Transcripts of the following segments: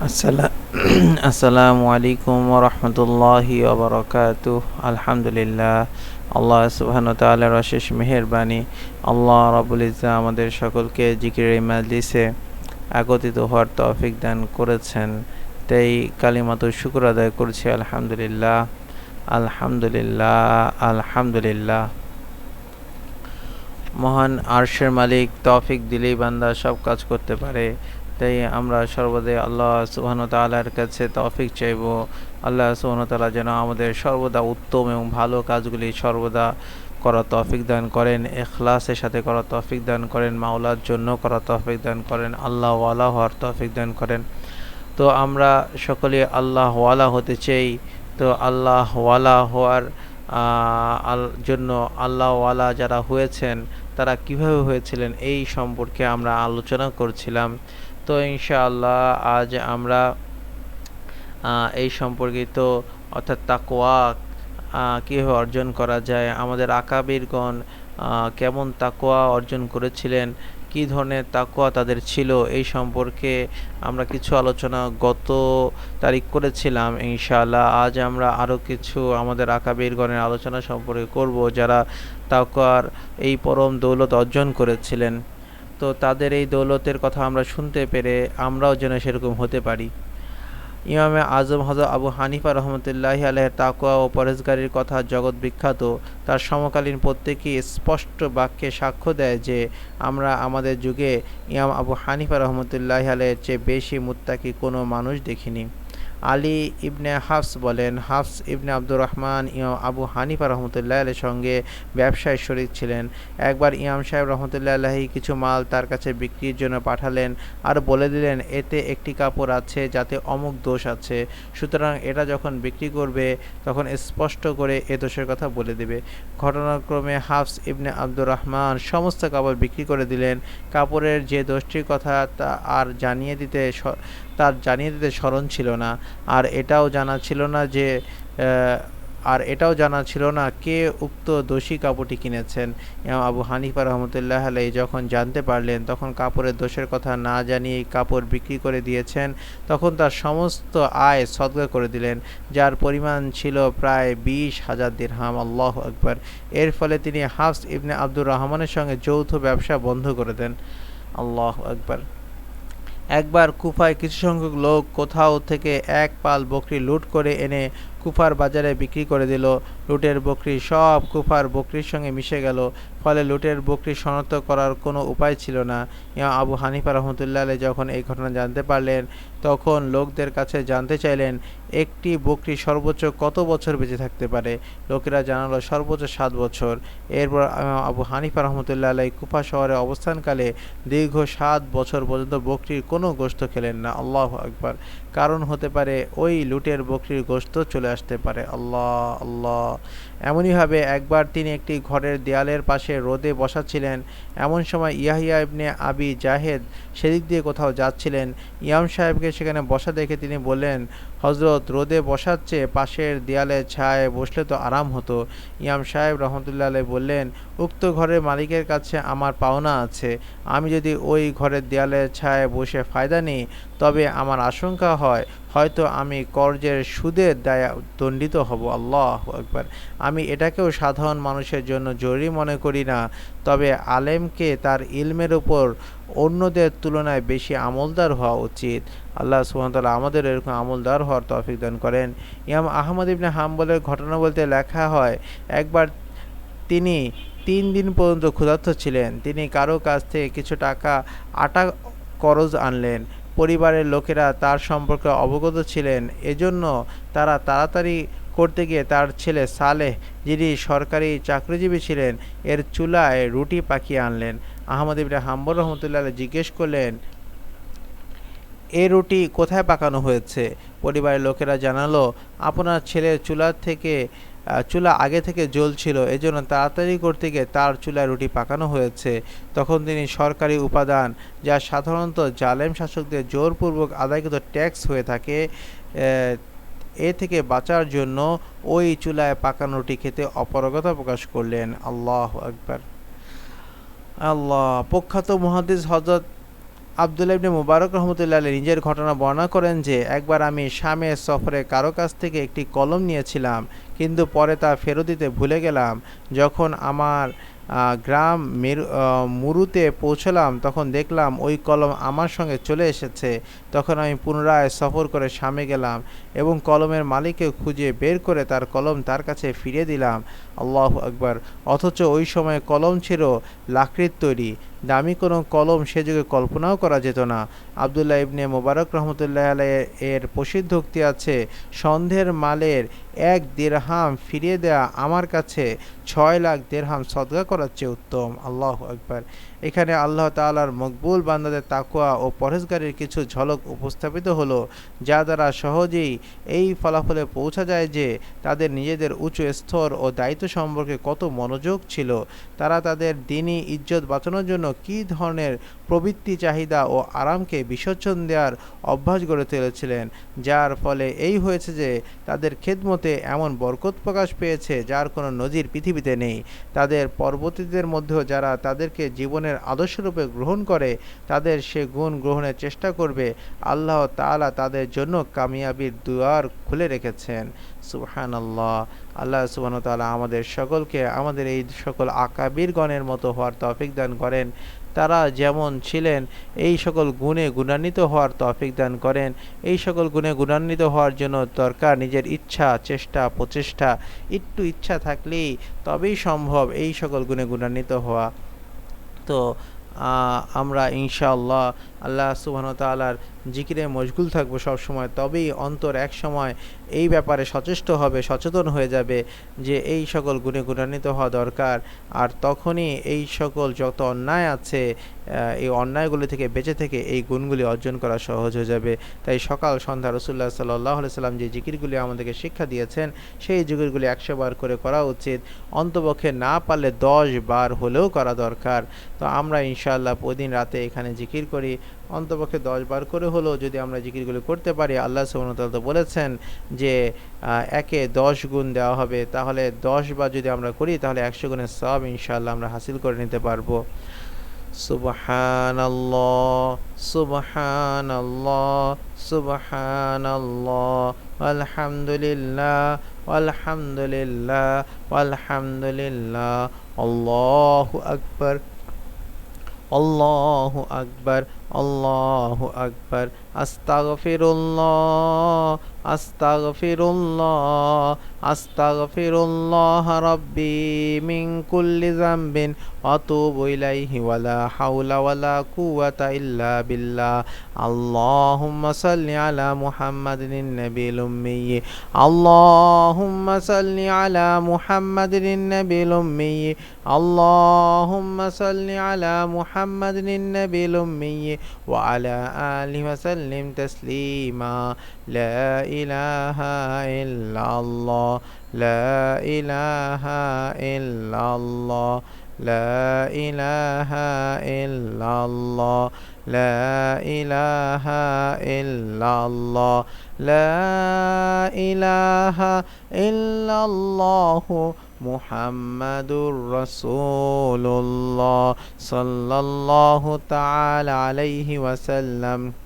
আসসালা- আসসালামু আলাইকুম রহমতুল্লাহি ওবরকাত আলহামদুলিল্লাহ। আল্লাহ সুবহান তাআলার অশেষ মেহেরবানি। আল্লাহ রাবুল ইজ্জা আমাদের সকলকে জিকির মাজলিসে আগতিত হওয়ার তৌফিক দান করেছেন। তাই কালিমাত শুক্র আদায় করছি, আলহামদুলিল্লাহ। আলহামদুলিল্লাহ আলহামদুলিল্লাহ। মহান আরশের মালিক তৌফিক দিলেই বান্দা সব কাজ করতে পারে। তাই আমরা সর্বদাই আল্লাহ সুবহান তাআলার কাছে তৌফিক চাইব। আল্লাহ সুবহান তাআলা যেন আমাদের সর্বদা উত্তম এবং ভালো কাজগুলি সর্বদা করা তৌফিক দান করেন এখলাসের সাথে করা তৌফিক দান করেন, মাওলার জন্য করা তৌফিক দান করেন আল্লাহ ওয়ালা হওয়ার তৌফিক দান করেন। তো আমরা সকলে আল্লাহ ওয়ালা হতে চাই। তো আল্লাহ ওয়ালা হওয়ার জন্য আল্লাহ ওয়ালা যারা হয়েছেন, তারা কীভাবে হয়েছিলেন এই সম্পর্কে আমরা আলোচনা করছিলাম। তো ইনশাআল্লাহ আজ আমরা এই সম্পর্কিত অর্থাৎ তাকওয়া আহ, কীভাবে অর্জন করা যায় আমাদের আকাবিরগণ কেমন তাকওয়া অর্জন করেছিলেন কী ধরনের তাকওয়া তাদের ছিল এই সম্পর্কে আমরা কিছু আলোচনা গত তারিখ করেছিলাম ইনশাআল্লাহ। আজ আমরা আরও কিছু আমাদের আকাবিরগণের আলোচনা সম্পর্কে করব যারা তাকওয়ার এই পরম দৌলত অর্জন করেছিলেন। তো তাদের এই দৌলতের কথা আমরা শুনতে পেরে আমরাও যেন সেরকম হতে পারি। ইমামে আজম হজরত আবু হানিফা রহমতুল্লাহি আলহের তাকুয়া ও পরেজগারির কথা জগৎ বিখ্যাত, তার সমকালীন প্রত্যেকেই স্পষ্ট বাক্যে সাক্ষ্য দেয় যে, আমরা আমাদের যুগে ইমাম আবু হানিফা রহমতুল্লাহি আলহের চেয়ে বেশি মুত্তাকি কোনো মানুষ দেখিনি। আলী ইবনে হাফস বলেন, হাফস ইবনে আব্দুর রহমান ইমাম আবু হানিফা রহমতুল্লাহ আলের সঙ্গে ব্যবসায় শরিক ছিলেন। একবার ইমাম সাহেব রহমতুল্লাহ আলাহি কিছু মাল তার কাছে বিক্রির জন্য পাঠালেন আর বলে দিলেন, এতে একটি কাপড় আছে যাতে অমুক দোষ আছে। সুতরাং এটা যখন বিক্রি করবে, তখন স্পষ্ট করে এ দোষের কথা বলে দেবে। ঘটনাক্রমে হাফস ইবনে আব্দুর রহমান সমস্ত কাপড় বিক্রি করে দিলেন। কাপড়ের যে দোষটির কথা তা আর জানিয়ে দিতে তার জানিয়ে দিতে স্মরণ ছিল না। আর এটাও জানা ছিল না যে আর এটাও জানা ছিল না কে উক্ত দোষী কাপড়টি কিনেছেন। আবু হানিফা রহমতুল্লাহ আলাই যখন জানতে পারলেন, তখন কাপড়ের দোষের কথা না জানিয়ে কাপড় বিক্রি করে দিয়েছেন, তখন তার সমস্ত আয় সদকা করে দিলেন, যার পরিমাণ ছিল প্রায় বিশ হাজার দিরহাম। আল্লাহ আকবার। এর ফলে তিনি হাফস ইবনে আব্দুর রহমানের সঙ্গে যৌথ ব্যবসা বন্ধ করে দেন। আল্লাহ আকবার। একবার কুফায় কিছু সংখ্যক লোক কোথাও থেকে এক পাল বকরি লুট করে এনে কুফার বাজারে বিক্রি করে দিল। লুটের বকরি, সব কুফার বকরির সঙ্গে মিশে গেল। ফলে লুটের বকরি শনাক্ত করার কোনো উপায় ছিল না। ইমাম আবু হানিফা রহমতুল্লাহ যখন এই ঘটনা জানতে পারলেন, তখন লোকদের কাছে জানতে চাইলেন, একটি বকরি সর্বোচ্চ কত বছর বেঁচে থাকতে পারে? লোকেরা জানালো, সর্বোচ্চ সাত বছর। এরপর আবু হানিফা রহমতুল্লাহ আলাই কুফা শহরে অবস্থানকালে দীর্ঘ সাত বছর পর্যন্ত বকরির কোনো গোশত খেলেন না। আল্লাহ আকবার। কারণ হতে পারে, ওই লুটের বকরির গোশত চলে আসতে পারে। আল্লাহ আল্লাহ। এমনইভাবে একবার তিনি একটি ঘরের দেয়ালের পাশে রোদে বসাচ্ছিলেন। এমন সময় ইয়াহিয়া ইবনে আবি জাহেদ সেদিক দিয়ে কোথাও যাচ্ছিলেন। ইয়াম সাহেবকে সেখানে বসা দেখে তিনি বললেন হজরত রোদে বসাচ্ছে পাশের দেয়ালে ছায় বসলে তো আরাম হতো। ইয়াম সাহেব রহমতুল্লাহ আলাই বললেন, উক্ত ঘরের মালিকের কাছে আমার পাওনা আছে। আমি যদি ওই ঘরের দেয়ালের ছায় বসে ফায়দা নিই, তবে আমার আশঙ্কা হয়, হয়তো আমি কর্জের সুদের দায় দণ্ডিত হব। আল্লাহ একবার আমি এটাকেও সাধারণ মানুষের জন্য জরুরি মনে করি না, তবে আলেমকে তার ইলমের উপর অন্যদের তুলনায় বেশি আমলদার হওয়া উচিত। আল্লাহ সুবহানাহু আমাদের এরকম আমলদার হওয়ার তৌফিক দান করেন। ইয়াম আহমদ ইবনে হাম্বলের ঘটনা বলতে লেখা হয়, একবার তিনি তিন দিন পর্যন্ত ক্ষুধার্ত ছিলেন। তিনি কারও কাছ থেকে কিছু টাকা, আটা করজ আনলেন। পরিবারের লোকেরা তার সম্পর্কে অবগত ছিলেন। এজন্য তারা তাড়াতাড়ি করতে গিয়ে তার ছেলে সালেহ, যিনি সরকারি চাকরিজীবী ছিলেন, এর চুলায় রুটি পাকিয়ে আনলেন। আহমদ ইবনে হাম্বল রহমতুল্লাহ জিজ্ঞেস করলেন, এ রুটি কোথায় পাকানো হয়েছে? পরিবারের লোকেরা জানালো, আপনার ছেলের চুলা থেকে, চুলা আগে থেকে জ্বলছিল, এজন্য তাড়াতাড়ি করতে গিয়ে তার চুলায় রুটি পাকানো হয়েছে। তখন তিনি সরকারি উপাদান, যা সাধারণত জালেম শাসকদের জোরপূর্বক আদায়কৃত ট্যাক্স হয়ে থাকে এ থেকে বাঁচার জন্য ওই চুলায় পাকানো রুটি খেতে অপারগতা প্রকাশ করলেন। আল্লাহ আকবার। আল্লাহ, প্রখ্যাত মুহাদ্দিস হজরত আবদুল্লাহ ইবনে মুবারক রহমতুল্লাহ নিজের ঘটনা বর্ণনা করেন যে, একবার আমি শামের সফরে কারও কাছ থেকে একটি কলম নিয়েছিলাম, কিন্তু পরে তা ফেরত দিতে ভুলে গেলাম। যখন আমার গ্রাম মেরু মুরুতে পৌঁছলাম, তখন দেখলাম ওই কলম আমার সঙ্গে চলে এসেছে। তখন আমি পুনরায় সফর করে সামে গেলাম এবং কলমের মালিককে খুঁজে বের করে তার কলম তার কাছে ফিরিয়ে দিলাম। আল্লাহ আকবার। অথচ ওই সময় কলম ছিল লাকড়ির তৈরি। দামি কোনো কলম সে যুগে কল্পনাও করা যেত না। আবদুল্লাহ ইবনে মোবারক রহমতুল্লাহ এর প্রসিদ্ধ উক্তি আছে সন্ধের মালের এক দেড়হাম ফিরিয়ে দেয়া আমার কাছে ছয় লাখ দেড়হাম সদগা করার চেয়ে উত্তম। আল্লাহ আকবার। এখানে আল্লাহ তাআলার মকবুল বান্দাদের তাকুয়া ও পরহেজগারির কিছু ঝলক উপস্থাপিত হলো, যা দ্বারা সহজেই এই ফলাফলে পৌঁছা যায় যে তাদের নিজেদের উঁচু স্তর ও দায়িত্ব সম্পর্কে কত মনোযোগ ছিল। তারা তাদের দিনই ইজ্জত বাঁচানোর জন্য কী ধরনের প্রবৃত্তি চাহিদা ও আরামকে বিসর্জন দেওয়ার অভ্যাস গড়ে তুলেছিলেন, যার ফলে এই হয়েছে যে তাদের খেদমতে এমন বরকত প্রকাশ পেয়েছে যার কোনো নজির পৃথিবীতে নেই। তাদের পরবর্তীদের মধ্যেও যারা তাদেরকে জীবনের আদর্শরূপে গ্রহণ করে, তাদের সে গুণ গ্রহণের চেষ্টা করবে। আল্লাহ তাআলা তাদের জন্য কামিয়াবির দুয়ার খুলে রেখেছেন। সুহান আল্লাহ আল্লাহ সুবহান তাআলা আমাদের সকলকে, আমাদের এই সকল আকাবিরগণের মতো হওয়ার তৌফিক দান করেন। তারা যেমন ছিলেন, এই সকল গুণে গুণান্বিত হওয়ার তফিক দান করেন। এই সকল গুণে গুণান্বিত হওয়ার জন্য দরকার নিজের ইচ্ছা, চেষ্টা, প্রচেষ্টা। একটু ইচ্ছা থাকলেই তবেই সম্ভব এই সকল গুণে গুণান্বিত হওয়া। তো আমরা ইনশাআল্লাহ আল্লাহ সুবাহতালার জিকিরে মশগুল থাকব সবসময়। তবেই অন্তর এক সময় এই ব্যাপারে সচেষ্ট হবে, সচেতন হয়ে যাবে যে এই সকল গুণে গুণান্বিত হওয়া দরকার। আর তখনই এই সকল যত অন্যায় আছে এই অন্যায়গুলি থেকে বেঁচে থেকে এই গুণগুলি অর্জন করা সহজ হয়ে যাবে। তাই সকাল সন্ধ্যা রসুল্লাহ সাল্লাহ সাল্লাম যে জিকিরগুলি আমাদেরকে শিক্ষা দিয়েছেন, সেই জিকিরগুলি একশো বার করে করা উচিত। অন্তপক্ষে না পারলে দশ বার হলেও করা দরকার। তো আমরা ইনশাআল্লাহ প্রতিদিন রাতে এখানে জিকির করি। অন্তপক্ষে দশ বার করে হলেও যদি আমরা জিকিরগুলি করতে পারি, আল্লাহ সুবহানাহু তো বলেছেন যে একে দশ গুণ দেওয়া হবে। তাহলে দশ বার যদি আমরা করি, তাহলে একশো গুণের সব ইনশাআল্লাহ আমরা হাসিল করে নিতে পারব। সুবহানাল্লাহ সুবহানাল্লাহ সুবহানাল্লাহ, আলহামদুলিল্লাহ আলহামদুলিল্লাহ আলহামদুলিল্লাহ, আল্লাহু আকবার আল্লাহু আকবার। আল্লাহু আকবার আস্তাগফিরুল্লাহ আস্তাগফিরুল্লাহ আস্তাগফিরুল্লাহ রব্বি মিন কুল্লি জামবিন আতুবু ইলাইহি ওয়ালা হাওলা ওয়ালা কুওয়াতা ইল্লা বিল্লাহ। আল্লাহুম্মা সাল্লি আলা মুহাম্মাদিন নাবিল উম্মি আল্লাহুম্মা সাল্লি আলা মুহাম্মাদিন নাবিল উম্মি আল্লাহুম্মা সাল্লি আলা মুহাম্মাদিন নাবিল উম্মি ওয়া আলা আলিহি وسلم تسليما. لا إله إلا الله. لا إله إلا الله. لا إله إلا الله. لا إله إلا الله. لا إله إلا الله. محمد رسول الله. صلى الله تعالى عليه وسلم.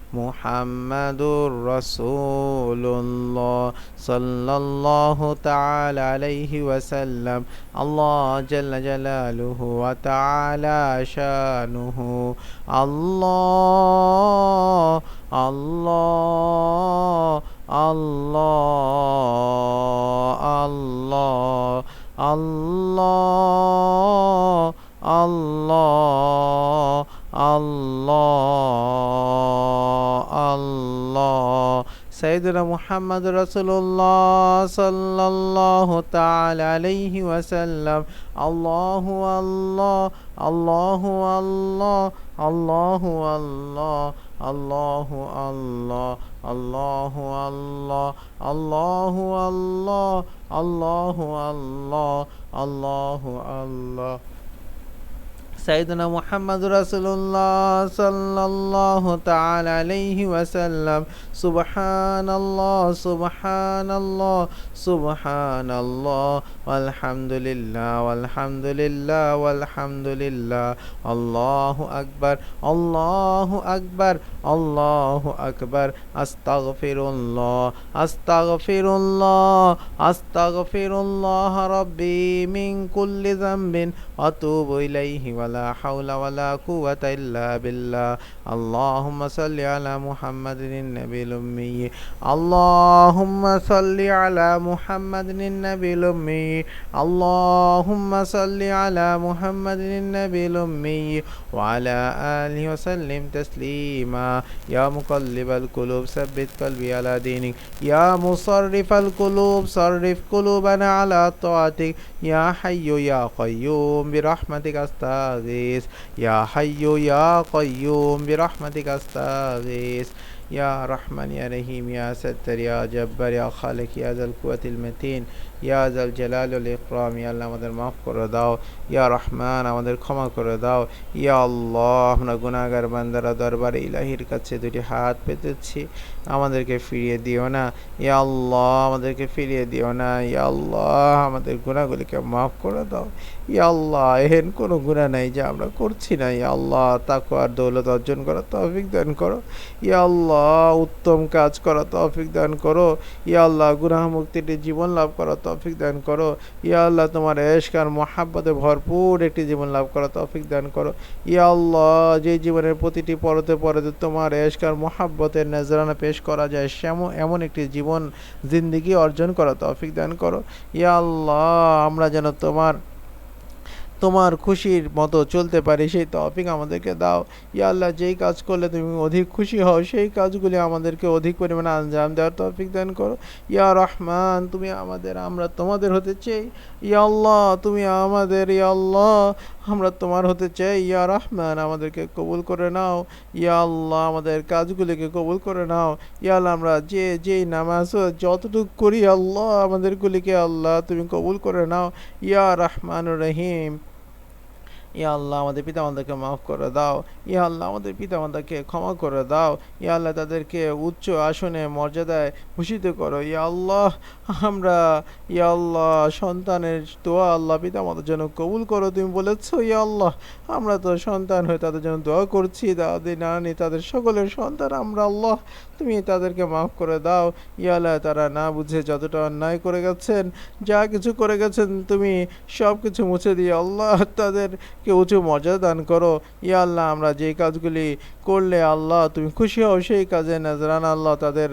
محمد رسول الله صلى الله تعالى عليه وسلم الله جل جلاله وتعالى شانه الله الله الله الله الله الله الله الله. سيدنا محمد رسول الله صلى الله تعالى عليه وسلم. الله الله. الله الله. الله الله. الله الله. الله الله. الله الله. الله الله. الله الله. সাইদনা মোহাম্মদ রাসুল্লাহ সাল্লাহ আলাইহি ওয়াসাল্লাম। সুবহান আল্লাহ সুবহান আল্লাহ সুবহান আল্লাহ আলহামদুলিল্লাহ আলহামদুলিল্লাহ আলহামদুলিল্লাহ আল্লাহ আকবার আল্লাহ আকবার আল্লাহ আকবার। আস্তাগফিরুল্লাহ আস্তাগফিরুল্লাহ আস্তাগফিরুল্লাহ রব্বি মিন কুল্লি যামবিন। আতুবু ইলাইহি ওয়া ولا حول ولا قوة إلا بالله. اللهم صل على محمد النبي الأمي. اللهم صل على محمد النبي الأمي. اللهم صل على محمد النبي الأمي. وعلى آله وسلم تسليما. يا مقلب القلوب ثبت قلبي على دينك. يا مصرف القلوب صرف قلوبنا على طاعتك. يا حي يا قيوم برحمتك استغيث يا حي يا قيوم برحمتك أستغيث. يا رحمن يا رحيم يا ستر يا جبار يا خالق يا ذا القوة المتين. ইয়া জাল জালাল ইকরাম, ইয়া আল্লাহ আমাদের মাফ করে দাও, ইয়া রহমান আমাদের ক্ষমা করে দাও, ইয়া আল্লাহ আমরা গুনাহগার বান্দারা দরবারে ইলাহির কাছে দুটি হাত পেতেছি, আমাদেরকে ফিরিয়ে দিও না, ইয়া আল্লাহ আমাদেরকে ফিরিয়ে দিও না, ইয়া আল্লাহ আমাদের গুনাহগুলিকে মাফ করে দাও, ইয়া আল্লাহ এহেন কোনো গুনাহ নাই যে আমরা করছি না, ইয়া আল্লাহ তাকওয়ার দৌলত অর্জন করা তৌফিক দান করো, ইয়া আল্লাহ উত্তম কাজ করা তৌফিক দান করো, ইয়া আল্লাহ গুনাহ মুক্তিটি জীবন লাভ করা তৌফিক দান করো। ইয়া আল্লাহ, তোমার এশক আর মহাব্বতে ভরপুর একটি জীবন লাভ করা তৌফিক দান করো। ইয়া আল্লাহ, যে জীবনের প্রতিটি পরতে পরতে তোমার এশকার মহাব্বতের নজরানা পেশ করা যায় সেমন এমন একটি জীবন, জিন্দিগি অর্জন করা তৌফিক দান করো। ইয়া আল্লাহ, আমরা যেন তোমার তোমার খুশির মতো চলতে পারি, সেই তৌফিক আমাদেরকে দাও। ইয়া আল্লাহ, যেই কাজ করলে তুমি অধিক খুশি হও, সেই কাজগুলি আমাদেরকে অধিক পরিমাণে আঞ্জাম দেওয়ার তৌফিক দান করো। ইয়া রহমান, তুমি আমাদের, আমরা তোমাদের হতে চাই। ইয়া আল্লাহ, তুমি আমাদের, ইয়া আল্লাহ, আমরা তোমার হতে চাই। ইয়া রহমান, আমাদেরকে কবুল করে নাও। ইয়া আল্লাহ, আমাদের কাজগুলিকে কবুল করে নাও। ইয়া আল্লাহ, আমরা যে, যেই নামাজ যতটুকু করি, আল্লাহ, আমাদেরগুলিকে আল্লাহ, তুমি কবুল করে নাও। ইয়া রহমান রহিম। ইয়া আল্লাহ, আমাদের পিতামাতাকে মাফ করে দাও। ইয়া আল্লাহ, আমাদের পিতামাতাকে ক্ষমা করে দাও। ইয়া আল্লাহ, তাদেরকে উচ্চ আসনে মর্যাদায় ভূষিত করো। ইয়া আল্লাহ, আমরা, ইয়া আল্লাহ, সন্তানের দোয়া আল্লাহ পিতামাতার জন্য কবুল করো। তুমি বলেছ, ইয়া আল্লাহ, আমরা তো সন্তান হয়ে তাদের জন্য দোয়া করছি। দাদি নানি, তাদের সকলের সন্তান, আমরা আল্লাহ, তুমি তাদেরকে মাফ করে দাও। ইয়া আল্লাহ, তারা না বুঝে যতটা অন্যায় করে গেছেন, যা কিছু করে গেছেন, তুমি সব কিছু মুছে দিয়ে আল্লাহ তাদেরকে উঁচু মর্যাদা দান করো। ইয়া আল্লাহ, আমরা যে কাজগুলি করলে আল্লাহ, তুমি খুশি হও, সেই কাজে নজরান আল্লাহ তাদের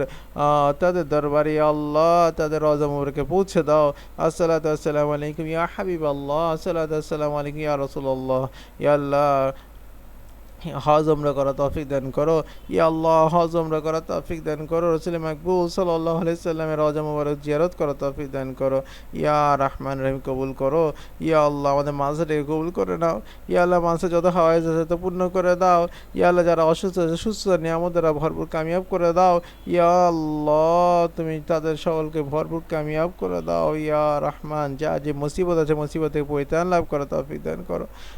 তাদের দরবারে আল্লাহ তাদের রজমরকে পৌঁছে দাও। আসসালাত আসসালামু আলাইকুম ইয়া হাবিব আল্লাহ আসসালাত আসসালামু আলাইকুম ইয়া রসুল্লাহ ইয়া আল্লাহ হজ আমরা করা তৌফিক দান করো। ইয়া আল্লাহ, হজ আমরা করা তৌফিক দান করো। রসুল মাকবুল সাল্লাহ আলাইসাল্লামের রজা মুবারক জিয়ারত করা তৌফিক দান করো। ইয়া রহমান রহিম, কবুল করো। ইয়া আল্লাহ, আমাদের মাঝেটাকে কবুল করে নাও। ইয়া আল্লাহ, মাঝে যত হাওয়াই আছে তত পূর্ণ করে দাও। ইয়া আল্লাহ, যারা অসুস্থ আছে সুস্থ নিয়ামত ভরপুর কামিয়াব করে দাও। ইয়া আল্লাহ, তুমি তাদের সকলকে ভরপুর কামিয়াব করে দাও। ইয়া রহমান, যা যে মুসিবত আছে মুসিবত থেকে পরিত্রাণ লাভ করো তৌফিক দান করো।